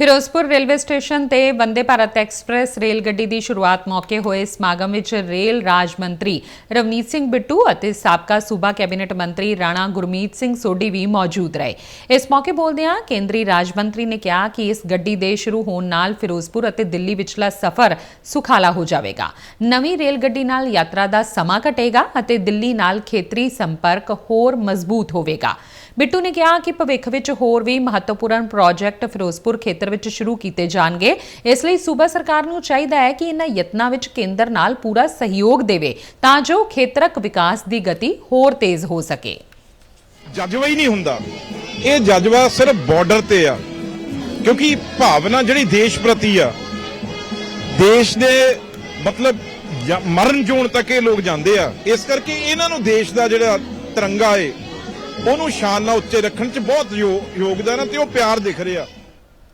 Firozpur railway station ਤੇ Vande Bharat express rail ਗੱਡੀ ਦੀ ਸ਼ੁਰੂਆਤ ਮੌਕੇ ਹੋਏ ਸਮਾਗਮ ਵਿੱਚ ਰੇਲ ਰਾਜ ਮੰਤਰੀ ਰਵਨੀਤ ਸਿੰਘ ਬਿੱਟੂ ਅਤੇ ਸਾਬਕਾ ਸੂਬਾ ਕੈਬਨਿਟ ਮੰਤਰੀ ਰਾਣਾ ਗੁਰਮੀਤ ਸਿੰਘ ਸੋਢੀ ਵੀ ਮੌਜੂਦ ਰਹੇ। ਇਸ ਮੌਕੇ ਬੋਲਦਿਆਂ ਕੇਂਦਰੀ ਰਾਜ ਮੰਤਰੀ ਨੇ ਕਿਹਾ ਕਿ ਇਸ ਗੱਡੀ ਦੇ ਸ਼ੁਰੂ ਹੋਣ ਨਾਲ ਫਿਰੋਜ਼ਪੁਰ ਅਤੇ ਦਿੱਲੀ ਵਿਚਲਾ ਸਫ਼ਰ ਸੁਖਾਲਾ ਹੋ ਜਾਵੇਗਾ। ਨਵੀਂ ਰੇਲ ਗੱਡੀ ਨਾਲ ਯਾਤਰਾ ਦਾ ਸਮਾਂ ਘਟੇਗਾ ਅਤੇ ਦਿੱਲੀ ਨਾਲ ਖੇਤਰੀ ਸੰਪਰਕ ਹੋਰ ਮਜ਼ਬੂਤ ਹੋਵੇਗਾ। ਬਿੱਟੂ ਨੇ ਕਿਹਾ ਕਿ ਭਵਿੱਖ ਵਿੱਚ ਹੋਰ ਵੀ ਮਹੱਤਵਪੂਰਨ ਪ੍ਰੋਜੈਕਟ ਫਿਰੋਜ਼ਪੁਰ ਖੇਤਰ ਵਿੱਚ ਸ਼ੁਰੂ ਕੀਤੇ ਜਾਣਗੇ। ਇਸ ਲਈ ਸੂਬਾ ਸਰਕਾਰ ਨੂੰ ਚਾਹੀਦਾ ਹੈ ਕਿ ਇਹਨਾਂ ਯਤਨਾਂ ਵਿੱਚ ਕੇਂਦਰ ਨਾਲ ਪੂਰਾ ਸਹਿਯੋਗ ਦੇਵੇ, ਤਾਂ ਜੋ ਖੇਤਰਕ ਵਿਕਾਸ ਦੀ ਗਤੀ ਹੋਰ ਤੇਜ਼ ਹੋ ਸਕੇ। ਜਜ਼ਬਾ ਹੀ ਨਹੀਂ ਹੁੰਦਾ। ਇਹ ਜਜ਼ਬਾ ਸਿਰਫ ਬਾਰਡਰ ਤੇ ਆ। ਕਿਉਂਕਿ ਭਾਵਨਾ ਜਿਹੜੀ ਦੇਸ਼ ਪ੍ਰਤੀ ਆ, ਦੇਸ਼ ਦੇ ਮਤਲਬ ਮਰਨ ਜੋਣ ਤੱਕ ਇਹ ਲੋਕ ਜਾਂਦੇ ਆ। ਇਸ ਕਰਕੇ ਇਹਨਾਂ ਨੂੰ ਦੇਸ਼ ਦਾ ਜਿਹੜਾ ਤਿਰੰਗਾ ਏ, ਉਹਨੂੰ ਸ਼ਾਨ ਨਾਲ ਉੱਚੇ ਰੱਖਣ 'ਚ ਬਹੁਤ ਯੋਗਦਾਨ ਆ ਤੇ ਉਹ ਪਿਆਰ ਦਿਖ ਰਿਹਾ।